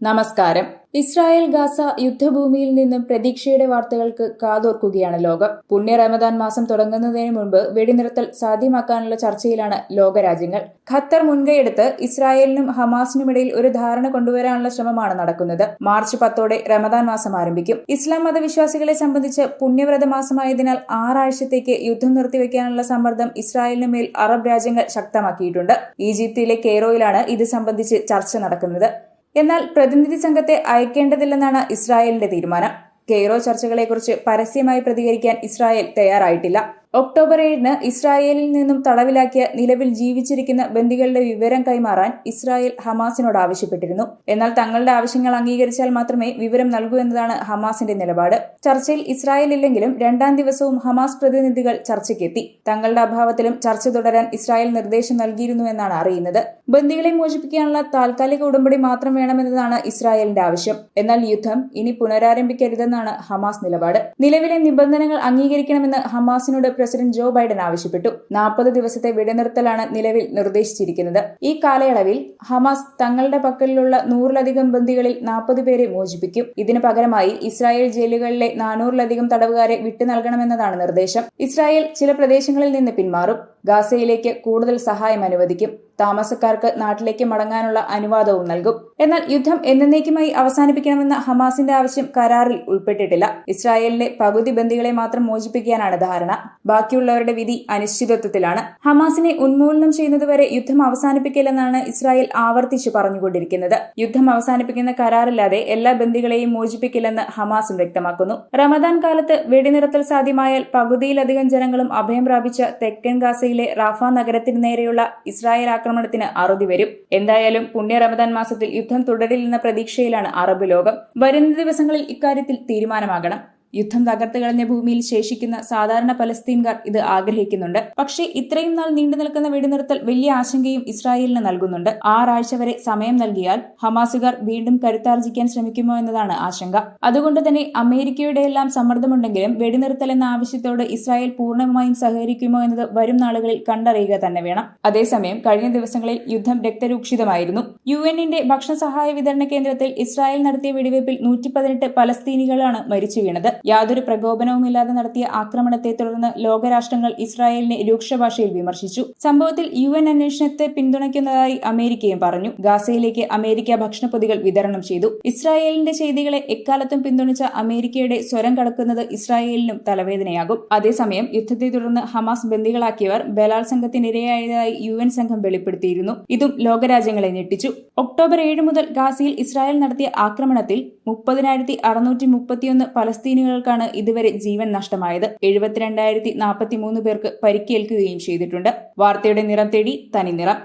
നമസ്കാരം. Israel Gaza യുദ്ധഭൂമിയിൽ നിന്നും പ്രതീക്ഷയുടെ വാർത്തകൾക്ക് കാതോർക്കുകയാണ് ലോകം. പുണ്യ റമദാൻ മാസം തുടങ്ങുന്നതിന് മുൻപ് വെടിനിർത്തൽ സാധ്യമാക്കാനുള്ള ചർച്ചയിലാണ് ലോകരാജ്യങ്ങൾ. ഖത്തർ മുൻകൈയെടുത്ത് ഇസ്രായേലിനും ഹമാസിനുമിടയിൽ ഒരു ധാരണ കൊണ്ടുവരാനുള്ള ശ്രമമാണ് നടക്കുന്നത്. മാർച്ച് പത്തോടെ റമദാൻ മാസം ആരംഭിക്കും. ഇസ്ലാം മതവിശ്വാസികളെ സംബന്ധിച്ച് പുണ്യവ്രത മാസമായതിനാൽ ആറാഴ്ചത്തേക്ക് യുദ്ധം നിർത്തിവെക്കാനുള്ള സമ്മർദ്ദം ഇസ്രായേലിന് മേൽ അറബ് രാജ്യങ്ങൾ ശക്തമാക്കിയിട്ടുണ്ട്. ഈജിപ്തിലെ കെയ്റോയിലാണ് ഇത് സംബന്ധിച്ച് ചർച്ച നടക്കുന്നത്. എന്നാൽ പ്രതിനിധി സംഘത്തെ അയക്കേണ്ടതില്ലെന്നാണ് ഇസ്രായേലിന്റെ തീരുമാനം. കെയ്റോ ചർച്ചകളെക്കുറിച്ച് പരസ്യമായി പ്രതികരിക്കാൻ ഇസ്രായേൽ തയ്യാറായിട്ടില്ല. ഒക്ടോബർ ഏഴിന് ഇസ്രായേലിൽ നിന്നും തടവിലാക്കിയ നിലവിൽ ജീവിച്ചിരിക്കുന്ന ബന്ദികളുടെ വിവരം കൈമാറാൻ ഇസ്രായേൽ ഹമാസിനോട് ആവശ്യപ്പെട്ടിരുന്നു. എന്നാൽ തങ്ങളുടെ ആവശ്യങ്ങൾ അംഗീകരിച്ചാൽ മാത്രമേ വിവരം നൽകൂ എന്നതാണ് ഹമാസിന്റെ നിലപാട്. ചർച്ചയിൽ ഇസ്രായേൽ ഇല്ലെങ്കിലും രണ്ടാം ദിവസവും ഹമാസ് പ്രതിനിധികൾ ചർച്ചയ്ക്കെത്തി. തങ്ങളുടെ അഭാവത്തിലും ചർച്ച തുടരാൻ ഇസ്രായേൽ നിർദ്ദേശം നൽകിയിരുന്നു എന്നാണ് അറിയുന്നത്. ബന്ദികളെ മോചിപ്പിക്കാനുള്ള താൽക്കാലിക ഉടമ്പടി മാത്രം വേണമെന്നതാണ് ഇസ്രായേലിന്റെ ആവശ്യം. എന്നാൽ യുദ്ധം ഇനി പുനരാരംഭിക്കരുതെന്നാണ് ഹമാസ് നിലപാട്. നിലവിലെ നിബന്ധനകൾ അംഗീകരിക്കണമെന്ന് ഹമാസിനോട് പ്രസിഡന്റ് ജോ ബൈഡൻ ആവശ്യപ്പെട്ടു. നാൽപ്പത് ദിവസത്തെ വെടിനിർത്തലാണ് നിലവിൽ നിർദ്ദേശിച്ചിരിക്കുന്നത്. ഈ കാലയളവിൽ ഹമാസ് തങ്ങളുടെ പക്കലിലുള്ള നൂറിലധികം ബന്ദികളിൽ നാൽപ്പത് പേരെ മോചിപ്പിക്കും. ഇതിനു പകരമായി ഇസ്രായേൽ ജയിലുകളിലെ നാനൂറിലധികം തടവുകാരെ വിട്ടു നൽകണമെന്നതാണ് നിർദ്ദേശം. ഇസ്രായേൽ ചില പ്രദേശങ്ങളിൽ നിന്ന് പിന്മാറും. ഗാസയിലേക്ക് കൂടുതൽ സഹായം അനുവദിക്കും. താമസക്കാർക്ക് നാട്ടിലേക്ക് മടങ്ങാനുള്ള അനുവാദവും നൽകും. എന്നാൽ യുദ്ധം എന്നേക്കുമായി അവസാനിപ്പിക്കണമെന്ന ഹമാസിന്റെ ആവശ്യം കരാറിൽ ഉൾപ്പെട്ടിട്ടില്ല. ഇസ്രായേലിലെ പകുതി ബന്ദികളെ മാത്രം മോചിപ്പിക്കാനാണ് ധാരണ. ബാക്കിയുള്ളവരുടെ വിധി അനിശ്ചിതത്വത്തിലാണ്. ഹമാസിനെ ഉന്മൂലനം ചെയ്യുന്നതുവരെ യുദ്ധം അവസാനിപ്പിക്കില്ലെന്നാണ് ഇസ്രായേൽ ആവർത്തിച്ചു പറഞ്ഞുകൊണ്ടിരിക്കുന്നത്. യുദ്ധം അവസാനിപ്പിക്കുന്ന കരാറില്ലാതെ എല്ലാ ബന്ദികളെയും മോചിപ്പിക്കില്ലെന്ന് ഹമാസും വ്യക്തമാക്കുന്നു. റമദാൻ കാലത്ത് വെടിനിർത്തൽ സാധ്യമായാൽ പകുതിയിലധികം ജനങ്ങളും അഭയം പ്രാപിച്ച തെക്കൻ ഗാസയിലെ റാഫ നഗരത്തിന് നേരെയുള്ള ഇസ്രായേൽ ആക്രമണത്തിന് അറുതി വരും. എന്തായാലും പുണ്യ റമദാൻ മാസത്തിൽ യുദ്ധം തുടരില്ലെന്ന പ്രതീക്ഷയിലാണ് അറബ് ലോകം. വരുന്ന ദിവസങ്ങളിൽ ഇക്കാര്യത്തിൽ തീരുമാനമാകണം. യുദ്ധം തകർത്ത് കളഞ്ഞ ഭൂമിയിൽ ശേഷിക്കുന്ന സാധാരണ പലസ്തീൻകാർ ഇത് ആഗ്രഹിക്കുന്നുണ്ട്. പക്ഷേ ഇത്രയും നാൾ നീണ്ടു നിൽക്കുന്ന വെടിനിർത്തൽ വലിയ ആശങ്കയും ഇസ്രായേലിന് നൽകുന്നുണ്ട്. ആറാഴ്ച വരെ സമയം നൽകിയാൽ ഹമാസുകാർ വീണ്ടും കരുത്താർജിക്കാൻ ശ്രമിക്കുമോ എന്നതാണ് ആശങ്ക. അതുകൊണ്ട് തന്നെ അമേരിക്കയുടെ എല്ലാം സമ്മർദ്ദമുണ്ടെങ്കിലും വെടിനിർത്തൽ എന്ന ആവശ്യത്തോട് ഇസ്രായേൽ പൂർണമായും സഹകരിക്കുമോ എന്നത് വരും നാളുകളിൽ കണ്ടറിയുക തന്നെ വേണം. അതേസമയം കഴിഞ്ഞ ദിവസങ്ങളിൽ യുദ്ധം രക്തരൂക്ഷിതമായിരുന്നു. യു എന്നിന്റെ ഭക്ഷണ സഹായ വിതരണ കേന്ദ്രത്തിൽ ഇസ്രായേൽ നടത്തിയ വെടിവയ്പിൽ നൂറ്റി പലസ്തീനികളാണ് മരിച്ചു വീണത്. യാതൊരു പ്രകോപനവുമില്ലാതെ നടത്തിയ ആക്രമണത്തെ തുടർന്ന് ലോകരാഷ്ട്രങ്ങൾ ഇസ്രായേലിനെ രൂക്ഷ ഭാഷയിൽ വിമർശിച്ചു. സംഭവത്തിൽ യു എൻ അന്വേഷണത്തെ പിന്തുണയ്ക്കുന്നതായി അമേരിക്കയും പറഞ്ഞു. ഗാസയിലേക്ക് അമേരിക്ക ഭക്ഷണപ്പൊതികൾ വിതരണം ചെയ്തു. ഇസ്രായേലിന്റെ ചെയ്തികളെ എക്കാലത്തും പിന്തുണച്ച അമേരിക്കയുടെ സ്വരം കടക്കുന്നത് ഇസ്രായേലിനും തലവേദനയാകും. അതേസമയം യുദ്ധത്തെ തുടർന്ന് ഹമാസ് ബന്ദികളാക്കിയവർ ബലാത്സംഗത്തിനിരയായതായി യു എൻ സംഘം വെളിപ്പെടുത്തിയിരുന്നു. ഇതും ലോകരാജ്യങ്ങളെ ഞെട്ടിച്ചു. ഒക്ടോബർ ഏഴ് മുതൽ ഗാസയിൽ ഇസ്രായേൽ നടത്തിയ ആക്രമണത്തിൽ മുപ്പതിനായിരത്തി അറുന്നൂറ്റി മുപ്പത്തിയൊന്ന് പലസ്തീനികൾക്കാണ് ഇതുവരെ ജീവൻ നഷ്ടമായത്. എഴുപത്തിരണ്ടായിരത്തി നാൽപ്പത്തി മൂന്ന് പേർക്ക് പരിക്കേൽക്കുകയും ചെയ്തിട്ടുണ്ട്. വാർത്തയുടെ നിറം തേടി തനി നിറം